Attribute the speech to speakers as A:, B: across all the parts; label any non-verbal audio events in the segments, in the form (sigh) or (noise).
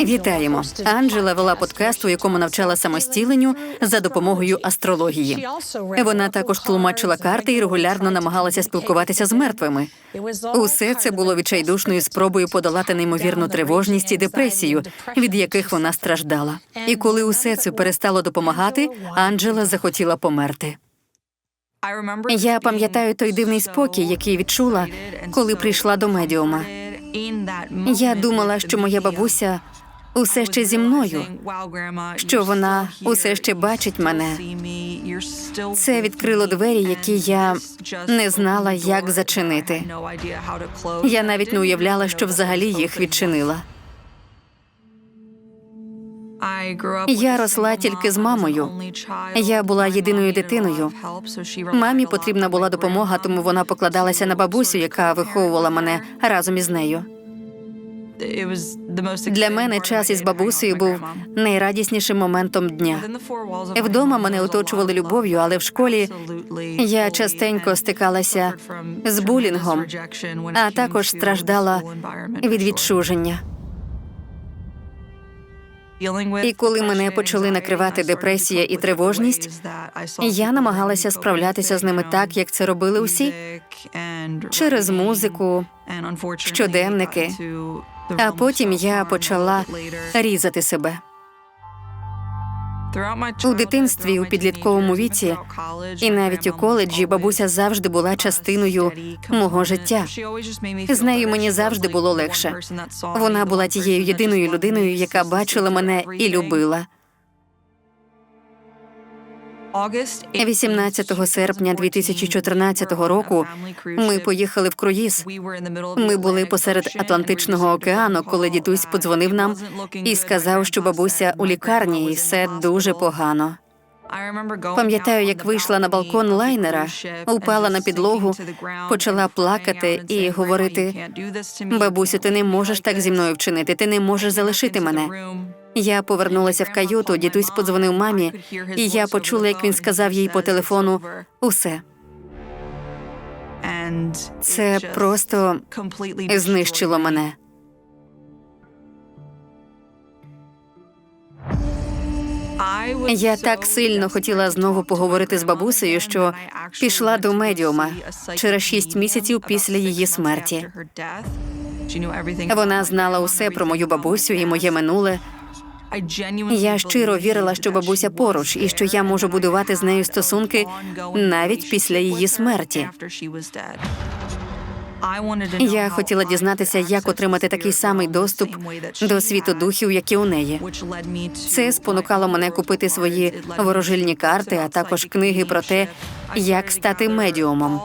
A: Вітаємо. Анджела вела подкаст, у якому навчала самостіленню за допомогою астрології. Вона також тлумачила карти і регулярно намагалася спілкуватися з мертвими. Усе це було відчайдушною спробою подолати неймовірну тривожність і депресію, від яких вона страждала. І коли усе це перестало допомагати, Анджела захотіла померти. Я пам'ятаю той дивний спокій, який відчула, коли прийшла до медіума. Я думала, що моя бабуся усе ще зі мною, що вона усе ще бачить мене. Це відкрило двері, які я не знала, як зачинити. Я навіть не уявляла, що взагалі їх відчинила.
B: Я росла тільки з мамою. Я була єдиною дитиною.
A: Мамі потрібна була допомога, тому вона покладалася на бабусю, яка виховувала мене разом із нею. Для мене час із бабусею був найрадіснішим моментом дня. Вдома мене оточували любов'ю, але в школі я частенько стикалася з булінгом, а також страждала від відчуження. І коли мене почали накривати депресія і тривожність, я намагалася справлятися з ними так, як це робили усі, через музику, щоденники. А потім я почала різати себе.
B: у дитинстві, у підлітковому віці,
A: І навіть у коледжі бабуся завжди була частиною мого життя. З нею мені завжди було легше. Вона була тією єдиною людиною, яка бачила мене і любила. 18 серпня 2014 року ми поїхали в круїз. Ми були посеред Атлантичного океану, коли дідусь подзвонив нам і сказав, що бабуся у лікарні і все дуже погано. Пам'ятаю, як вийшла на балкон лайнера, упала на підлогу, почала плакати і говорити: бабусю, ти не можеш так зі мною вчинити, ти не можеш залишити мене. Я повернулася в каюту, дідусь подзвонив мамі, і я почула, як він сказав їй по телефону усе. Це просто знищило мене. Я так сильно хотіла знову поговорити з бабусею, що пішла до медіума через шість місяців після її смерті. Вона знала усе про мою бабусю і моє минуле. Я щиро вірила, що бабуся поруч, і що я можу будувати з нею стосунки навіть після її смерті. Я хотіла дізнатися, як отримати такий самий доступ до світу духів, як і у неї. Це спонукало мене купити свої ворожильні карти, а також книги про те, як стати медіумом.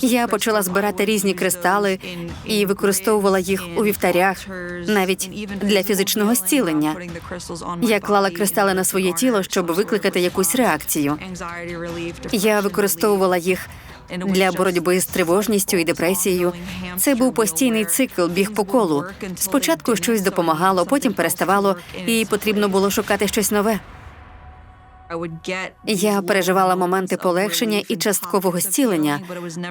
A: Я почала збирати різні кристали і використовувала їх у вівтарях, навіть для фізичного зцілення. Я клала кристали на своє тіло, щоб викликати якусь реакцію. Я використовувала їх для боротьби з тривожністю і депресією. Це був постійний цикл, біг по колу. Спочатку щось допомагало, потім переставало, і потрібно було шукати щось нове. Я переживала моменти полегшення і часткового зцілення,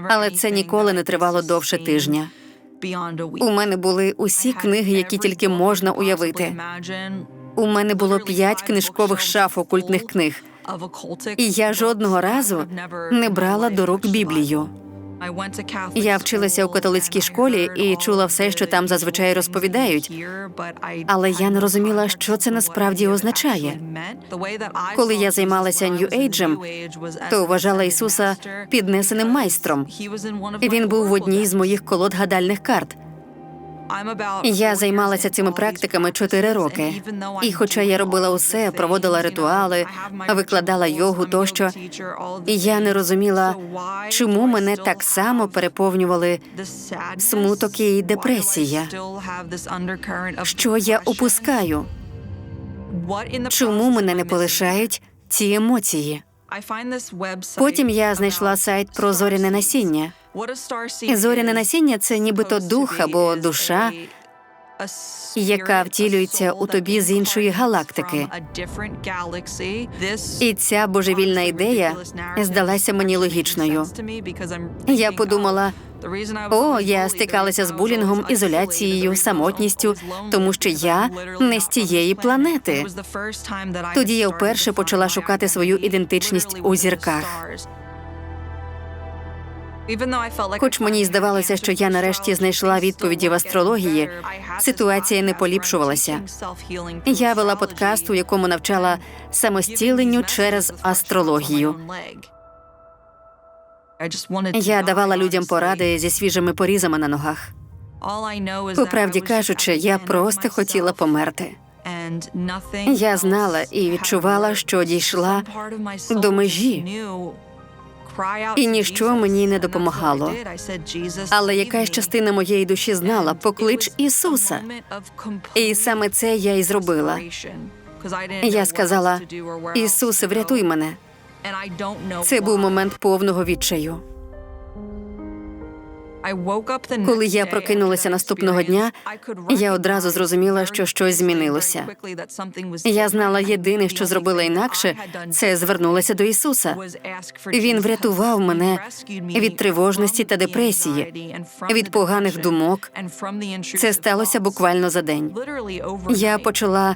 A: але це ніколи не тривало довше тижня. У мене були усі книги, які тільки можна уявити. У мене було п'ять книжкових шаф окультних книг. І я жодного разу не брала до рук Біблію. Я вчилася у католицькій школі і чула все, що там зазвичай розповідають. Але я не розуміла, що це насправді означає. Коли я займалася нью-ейджем, то вважала Ісуса піднесеним майстром. Він був в одній з моїх колод гадальних карт. Я займалася цими практиками чотири роки. І, хоча я робила усе, проводила ритуали, викладала йогу тощо, я не розуміла, чому мене так само переповнювали смуток і депресія. Що я упускаю? Чому мене не полишають ці емоції? Потім я знайшла сайт про зоряне насіння. Зоряне насіння це нібито дух або душа, яка втілюється у тобі з іншої галактики. І ця божевільна ідея здалася мені логічною. Я подумала, О, я стикалася з булінгом, ізоляцією, самотністю, тому що я не з тієї планети. Тоді я вперше почала шукати свою ідентичність у зірках. Хоч мені й здавалося, що я нарешті знайшла відповіді в астрології, ситуація не поліпшувалася. Я вела подкаст, у якому навчала самостіленню через астрологію. Я давала людям поради зі свіжими порізами на ногах. По правді кажучи, я просто хотіла померти. Я знала і відчувала, що дійшла до межі, і ніщо мені не допомагало. Але якась частина моєї душі знала поклич Ісуса. І саме це я і зробила. Я сказала: Ісусе, врятуй мене. Це був момент повного відчаю.
B: Коли я прокинулася наступного дня, я одразу зрозуміла, що щось змінилося.
A: Я знала єдине, що зробила інакше, це звернулася до Ісуса. Він врятував мене від тривожності та депресії, від поганих думок. Це сталося буквально за день. Я почала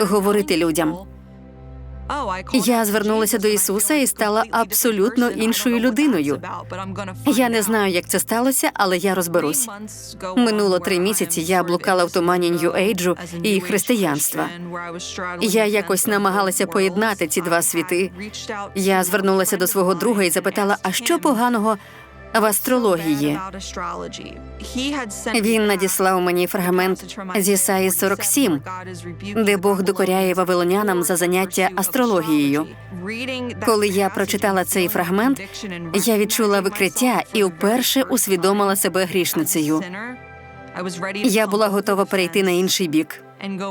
A: говорити людям. Я звернулася до Ісуса і стала абсолютно іншою людиною. Я не знаю, як це сталося, але я розберусь. Минуло три місяці. Я блукала в тумані Нью-Ейджу і християнства. Я якось намагалася поєднати ці два світи. Я звернулася до свого друга і запитала: а що поганого в астрології? Він надіслав мені фрагмент з Ісаї 47, де Бог докоряє вавилонянам за заняття астрологією. Коли я прочитала цей фрагмент, я відчула викриття і вперше усвідомила себе грішницею. Я була готова перейти на інший бік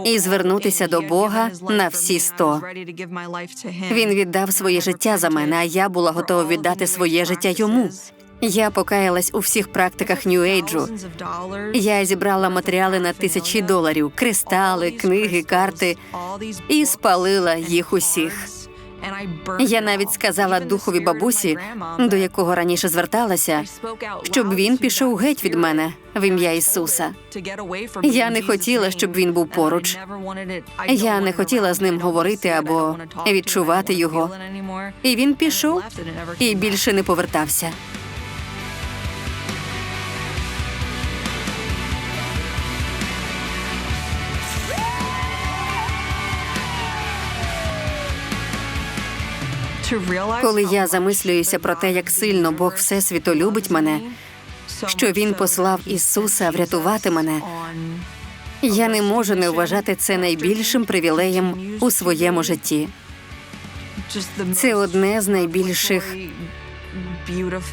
A: і звернутися до Бога на всі сто. Він віддав своє життя за мене, а я була готова віддати своє життя йому. Я покаялась у всіх практиках Нью-Ейджу. Я зібрала матеріали на тисячі доларів, кристали, книги, карти і спалила їх усіх. Я навіть сказала духові бабусі, до якого раніше зверталася, щоб він пішов геть від мене в ім'я Ісуса. Я не хотіла, щоб він був поруч. Я не хотіла з ним говорити або відчувати його. І він пішов і більше не повертався. Коли я замислююся про те, як сильно Бог Всесвіту любить мене, що Він послав Ісуса врятувати мене, я не можу не вважати це найбільшим привілеєм у своєму житті. Це одне з найбільших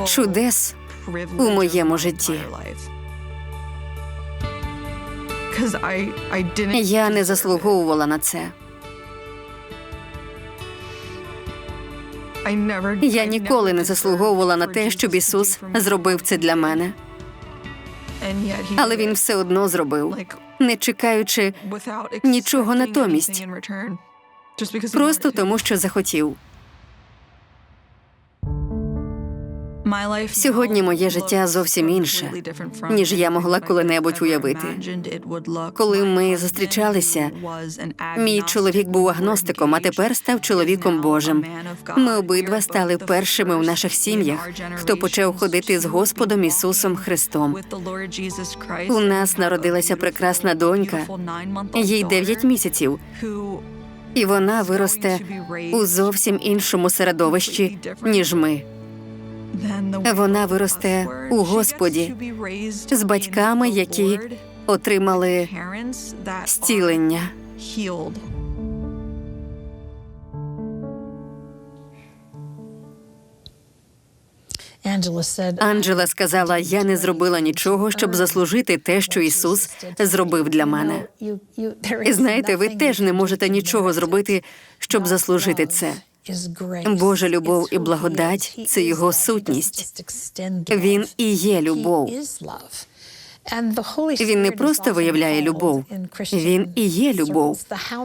A: чудес у моєму житті. Я не заслуговувала на це. Я ніколи не заслуговувала на те, щоб Ісус зробив це для мене, але він все одно зробив, не чекаючи нічого натомість. просто тому, що захотів.
B: Сьогодні моє життя зовсім інше, ніж я могла коли-небудь уявити.
A: Коли ми зустрічалися, мій чоловік був агностиком, а тепер став чоловіком Божим. Ми обидва стали першими в наших сім'ях, хто почав ходити з Господом Ісусом Христом. У нас народилася прекрасна донька, їй 9 місяців, і вона виросте у зовсім іншому середовищі, ніж ми. Вона виросте у Господі з батьками, які отримали зцілення. Анджела сказала: я не зробила нічого, щоб заслужити те, що Ісус зробив для мене. І знаєте, ви теж не можете нічого зробити, щоб заслужити це. Божа любов і благодать це його сутність. Він і є любов. Він не просто виявляє любов, він і є любов.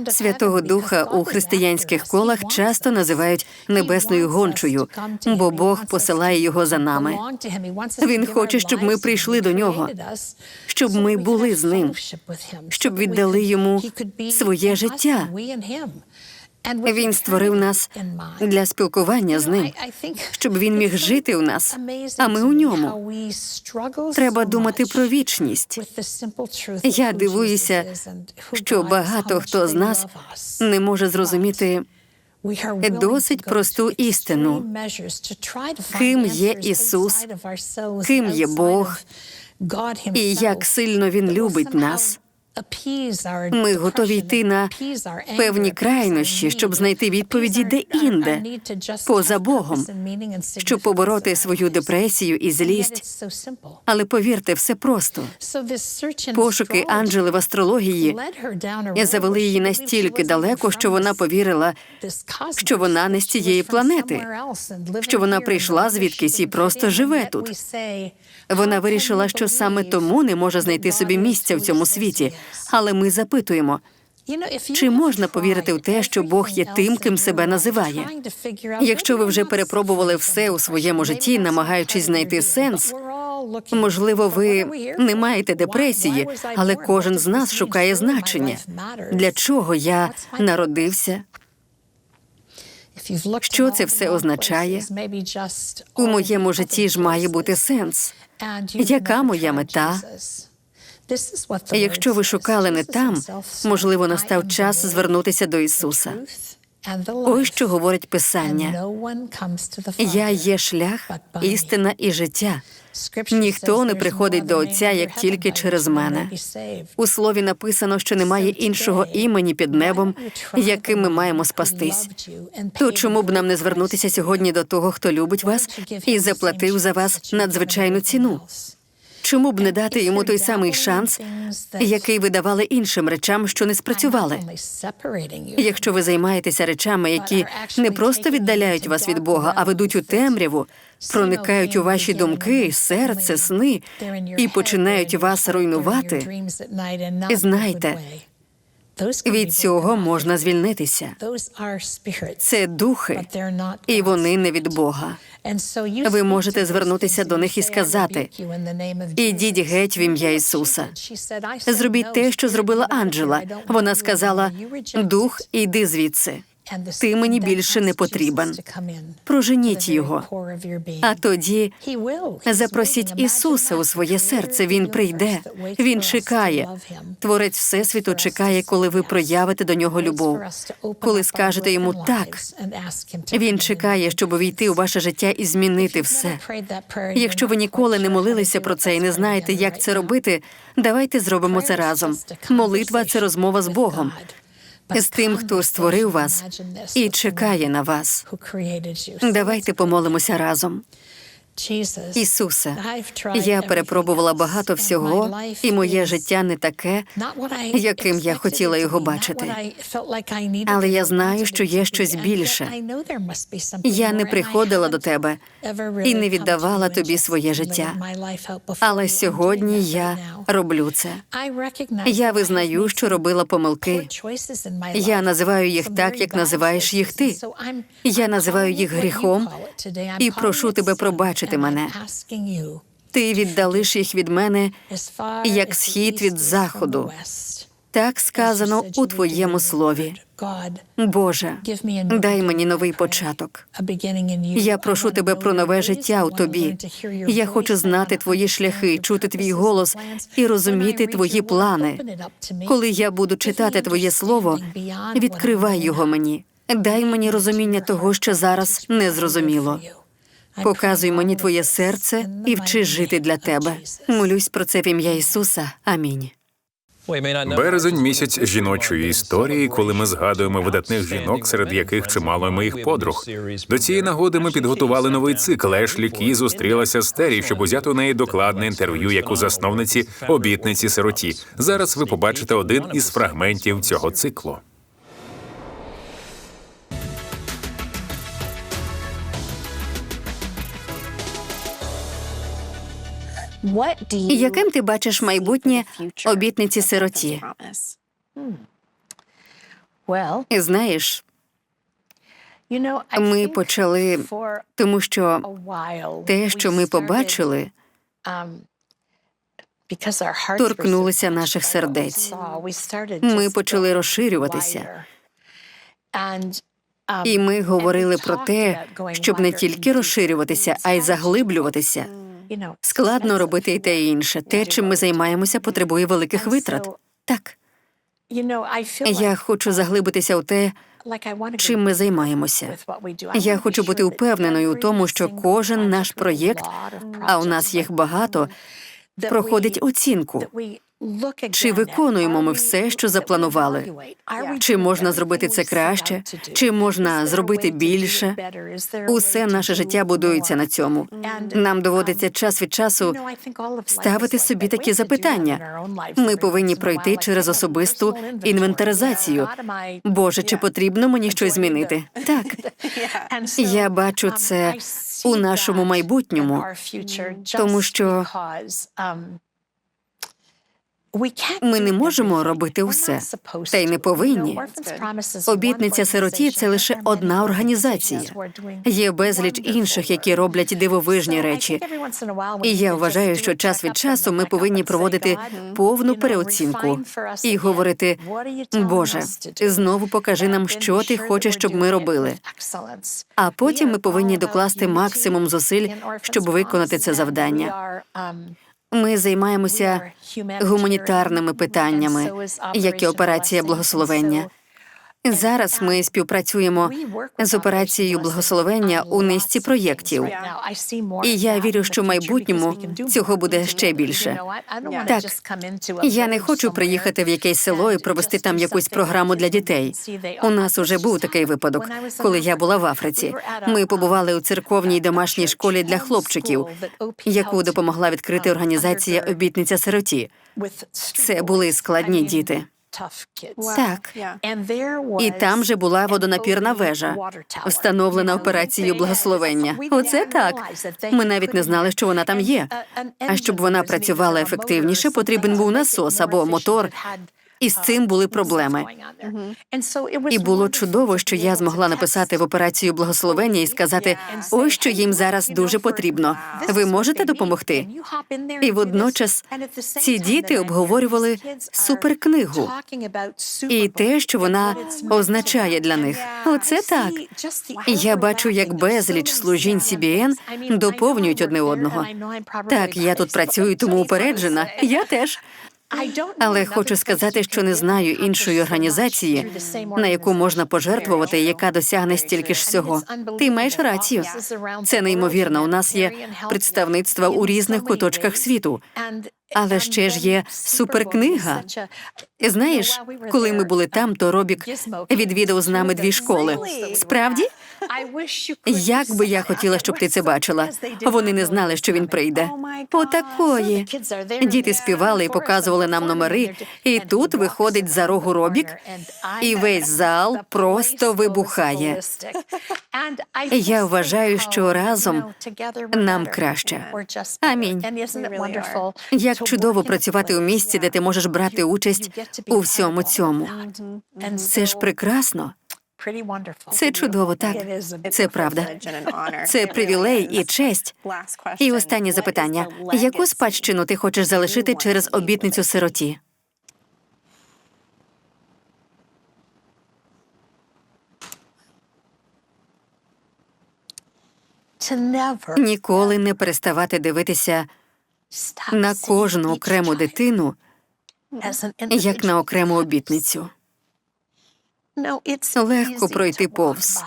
A: Святого Духа у християнських колах часто називають небесною гончою, бо Бог посилає його за нами. Він хоче, щоб ми прийшли до нього, щоб ми були з ним, щоб віддали йому своє життя. Він створив нас для спілкування з ним, щоб він міг жити у нас, а ми у ньому. Треба думати про вічність. Я дивуюся, що багато хто з нас не може зрозуміти досить просту істину. Ким є Ісус, ким є Бог, і як сильно Він любить нас. Ми готові йти на певні крайнощі, щоб знайти відповіді де-інде, поза Богом, щоб побороти свою депресію і злість. Але повірте, все просто. Пошуки Анджели в астрології завели її настільки далеко, що вона повірила, що вона не з цієї планети, що вона прийшла звідкись і просто живе тут. Вона вирішила, що саме тому не може знайти собі місця в цьому світі. Але ми запитуємо, чи можна повірити в те, що Бог є тим, ким себе називає? Якщо ви вже перепробували все у своєму житті, намагаючись знайти сенс, можливо, ви не маєте депресії, але кожен з нас шукає значення. Для чого я народився?
B: Що це все означає?
A: У моєму житті ж має бути сенс.
B: Яка моя мета?
A: Якщо ви шукали не там, можливо, настав час звернутися до Ісуса. Ось що говорить Писання. Я є шлях, істина і життя.
B: Ніхто не приходить до Отця, як тільки через мене.
A: У слові написано, що немає іншого імені під небом, яким ми маємо спастись. То чому б нам не звернутися сьогодні до того, хто любить вас і заплатив за вас надзвичайну ціну? Чому б не дати йому той самий шанс, який ви давали іншим речам, що не спрацювали? Якщо ви займаєтеся речами, які не просто віддаляють вас від Бога, а ведуть у темряву, проникають у ваші думки, серце, сни і починають вас руйнувати, знайте, від цього можна звільнитися. Це духи, і вони не від Бога.
B: Ви можете звернутися до них і сказати:
A: Ідіть геть в ім'я Ісуса. Зробіть те, що зробила Анджела. Вона сказала: Дух, іди звідси. Ти мені більше не потрібен. Проженіть його. А тоді запросіть Ісуса у своє серце. Він прийде, він чекає. Творець Всесвіту чекає, коли ви проявите до нього любов. Коли скажете йому так, він чекає, щоб увійти у ваше життя і змінити все. Якщо ви ніколи не молилися про це і не знаєте, як це робити, давайте зробимо це разом. Молитва це розмова з Богом, з тим, хто створив вас і чекає на вас. Давайте помолимося разом. Ісусе, я перепробувала багато всього, і моє життя не таке, яким я хотіла його бачити. Але я знаю, що є щось більше. Я не приходила до тебе і не віддавала тобі своє життя. Але сьогодні я роблю це. Я визнаю, що робила помилки. Я називаю їх так, як називаєш їх ти. Я називаю їх гріхом і прошу тебе пробачити мене. Ти віддалиш їх від мене як схід від заходу. Так сказано у твоєму слові. Боже, дай мені новий початок. Я прошу тебе про нове життя у тобі. Я хочу знати твої шляхи, чути твій голос і розуміти твої плани. Коли я буду читати твоє слово, відкривай його мені. Дай мені розуміння того, що зараз не зрозуміло. Показуй мені твоє серце і вчи жити для тебе. Молюсь про це в ім'я Ісуса. Амінь.
C: Березень місяць жіночої історії, коли ми згадуємо видатних жінок, серед яких чимало моїх подруг. До цієї нагоди ми підготували новий цикл. Ешлі Кі зустрілася з Террі, щоб узяти у неї докладне інтерв'ю, як у засновниці обітниці сироті. Зараз ви побачите один із фрагментів цього циклу.
A: Яким ти бачиш майбутнє обітниці сироті? І знаєш, ми почали, тому що те, що ми побачили,
B: торкнулися наших сердець.
A: ми почали розширюватися. І ми говорили про те, щоб не тільки розширюватися, а й заглиблюватися. Складно робити і те і інше. Те, чим ми займаємося, потребує великих витрат. Так, я хочу заглибитися у те, чим ми займаємося. Я хочу бути впевненою у тому, що кожен наш проєкт, а у нас їх багато, проходить оцінку. Чи виконуємо ми все, що запланували? Чи можна зробити це краще? Чи можна зробити більше? Усе наше життя будується на цьому. Нам доводиться час від часу ставити собі такі запитання. Ми повинні пройти через особисту інвентаризацію. Боже, чи потрібно мені щось змінити? Так, я бачу це у нашому майбутньому, тому що ми не можемо робити усе, та й не повинні. Обітниця сироті це лише одна організація. Є безліч інших, які роблять дивовижні речі. І я вважаю, що час від часу ми повинні проводити повну переоцінку і говорити: Боже, знову покажи нам, що ти хочеш, щоб ми робили. А потім ми повинні докласти максимум зусиль, щоб виконати це завдання. Ми займаємося гуманітарними питаннями, як і операція благословення. Зараз ми співпрацюємо з операцією благословення у низці проєктів. І я вірю, що в майбутньому цього буде ще більше. Так, я не хочу приїхати в якесь село і провести там якусь програму для дітей. У нас уже був такий випадок, коли я була в Африці. Ми побували у церковній домашній школі для хлопчиків, яку допомогла відкрити організація Обітниця сироті. Це були складні діти. Так. І там же була водонапірна вежа, встановлена операцією благословення. Оце так. Ми навіть не знали, що вона там є. А щоб вона працювала ефективніше, потрібен був насос або мотор. І з цим були проблеми. І було чудово, що я змогла написати в операцію благословення і сказати: ось що їм зараз дуже потрібно. Ви можете допомогти? І водночас ці діти обговорювали суперкнигу і те, що вона означає для них. Оце так. Я бачу, як безліч служінь CBN доповнюють одне одного. Так, я тут працюю, тому упереджена. Я теж. Але хочу сказати, що не знаю іншої організації, на яку можна пожертвувати, яка досягне стільки ж всього. Ти маєш рацію. Це неймовірно. У нас є представництва у різних куточках світу. Але ще ж є суперкнига. Знаєш, коли ми були там, то Робік відвідав з нами дві школи. Справді? Як би я хотіла, щоб ти це бачила. Вони не знали, що він прийде. Отакої. Діти співали і показували нам номери, і тут виходить за рогу Робік, і весь зал просто вибухає. Я вважаю, що разом нам краще. Амінь. Як чудово працювати у місці, де ти можеш брати участь у всьому цьому. Це ж прекрасно. Це чудово, так. Це правда. Це привілей і честь. І останнє запитання: яку спадщину ти хочеш залишити через обітницю сироті? Ніколи не переставати дивитися на кожну окрему дитину як на окрему обітницю.
B: Легко пройти повз.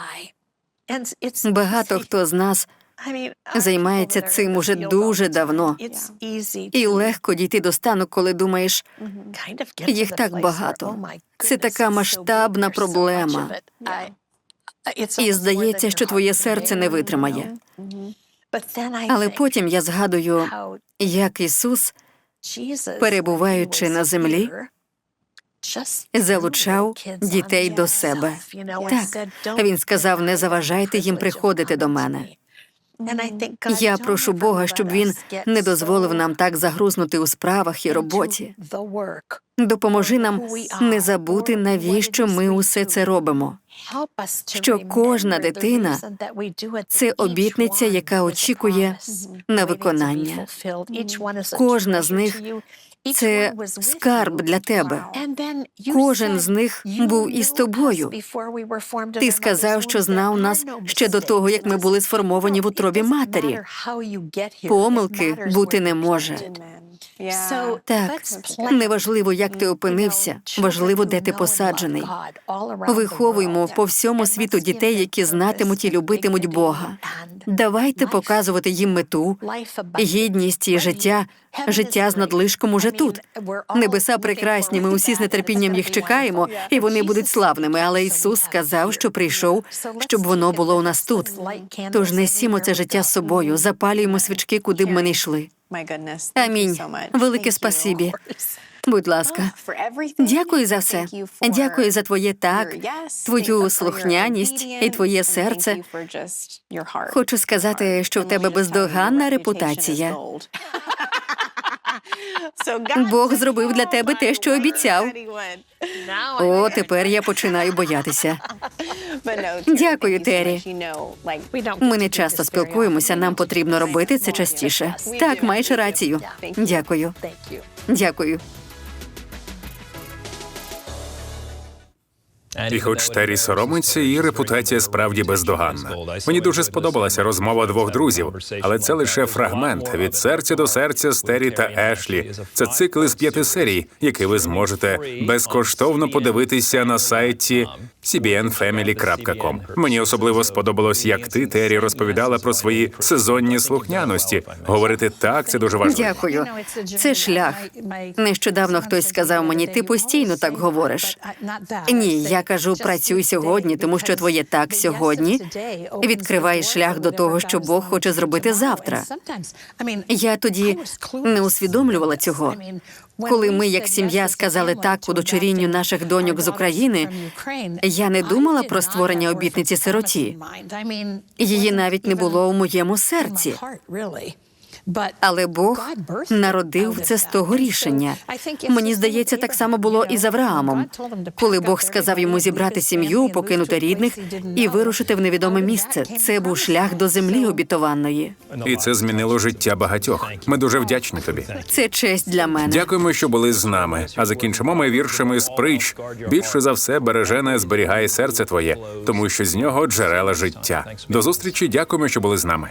A: Багато хто з нас займається цим уже дуже давно. І легко дійти до стану, коли думаєш,
B: їх так багато.
A: це така масштабна проблема. І здається, що твоє серце не витримає. Але потім я згадую, як Ісус, перебуваючи на землі, залучав дітей до себе. Так, він сказав: не заважайте їм приходити до мене. Я прошу Бога, щоб він не дозволив нам так загрузнути у справах і роботі. Допоможи нам не забути, навіщо ми усе це робимо.
B: Що кожна дитина
A: Це обітниця, яка очікує на виконання.
B: Кожна з них
A: Це скарб для тебе.
B: Кожен з них був із тобою.
A: Ти сказав, що знав нас ще до того, як ми були сформовані в утробі матері. Помилки бути не може. Так, неважливо, як ти опинився, важливо, де ти посаджений. Виховуємо по всьому світу дітей, які знатимуть і любитимуть Бога. Давайте показувати їм мету, гідність і життя, життя з надлишком уже тут. Небеса прекрасні, ми усі з нетерпінням їх чекаємо, і вони будуть славними. Але Ісус сказав, що прийшов, щоб воно було у нас тут. Тож несімо це життя з собою, запалюємо свічки, куди б ми не йшли. Амінь. Велике спасибі. Будь ласка, дякую за все. Дякую за твоє так, твою слухняність і твоє серце. Хочу сказати, що в тебе бездоганна репутація. (laughs) (laughs) Бог зробив для тебе те, що обіцяв. О, тепер я починаю боятися. (laughs)
D: Дякую, Террі.
A: Ми не часто спілкуємося, нам потрібно робити це частіше. Так, маєш рацію. Дякую. Дякую.
C: І хоч Террі соромиться, її репутація справді бездоганна. Мені дуже сподобалася розмова двох друзів, але це лише фрагмент від серця до серця з Террі та Ешлі. Це цикл із п'яти серій, який ви зможете безкоштовно подивитися на сайті cbnfamily.com. Мені особливо сподобалось, як ти, Террі, розповідала про свої сезонні слухняності. Говорити так, це дуже важливо.
A: Дякую. Це шлях. Нещодавно хтось сказав мені, ти постійно так говориш. Ні, я кажу, працюй сьогодні, тому що твоє так сьогодні відкриває шлях до того, що Бог хоче зробити завтра. Я тоді не усвідомлювала цього. Коли ми, як сім'я, сказали так удочерінню наших доньок з України, я не думала про створення обітниці сироті. Її навіть не було у моєму серці. Але Бог народив це з того рішення. Мені здається, так само було і з Авраамом, коли Бог сказав йому зібрати сім'ю, покинути рідних і вирушити в невідоме місце. Це був шлях до землі обітованої.
C: І це змінило життя багатьох. Ми дуже вдячні тобі.
A: Це честь для мене.
C: Дякуємо, що були з нами. А закінчимо ми віршами з притч. Більше за все бережене зберігає серце твоє, тому що з нього джерела життя. До зустрічі. Дякуємо, що були з нами.